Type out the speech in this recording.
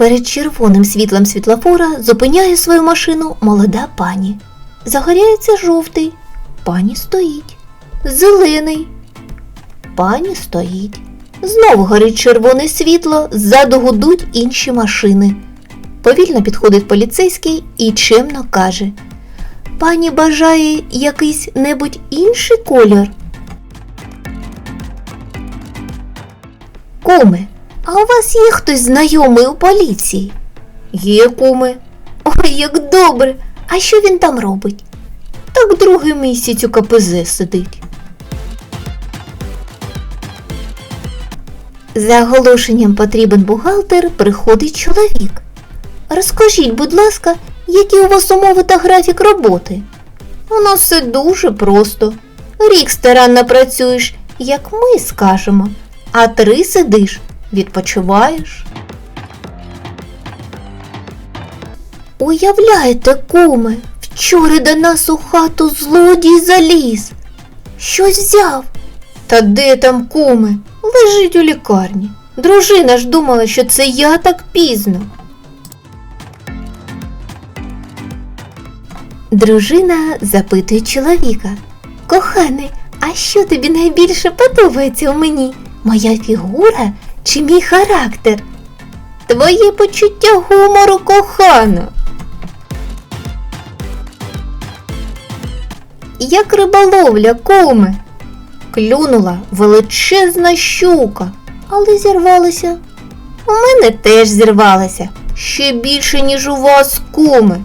Перед червоним світлом світлофора зупиняє свою машину молода пані. Загоряється жовтий. Пані стоїть. Зелений. Пані стоїть. Знову горить червоне світло, ззаду гудуть інші машини. Повільно підходить поліцейський і чемно каже: Пані бажає якийсь небудь інший колір. Куми, а у вас є хтось знайомий у поліції? Є куми. Ой, як добре. А що він там робить? Так другий місяць у КПЗ сидить. За оголошенням потрібен бухгалтер приходить чоловік. Розкажіть, будь ласка, які у вас умови та графік роботи? У нас все дуже просто. Рік старанно працюєш, як ми скажемо, а три сидиш, відпочиваєш. Уявляєте, куме, вчора до нас у хату злодій заліз. Щось взяв. Та де там куме? Лежить у лікарні. Дружина ж думала, що це я так пізно. Дружина запитує чоловіка. Коханий, а що тобі найбільше подобається у мені? Моя фігура чи мій характер? Твоє почуття гумору, кохана. Як риболовля, куме. Клюнула величезна щука, але зірвалася. У мене теж зірвалася. Ще більше, ніж у вас, куме.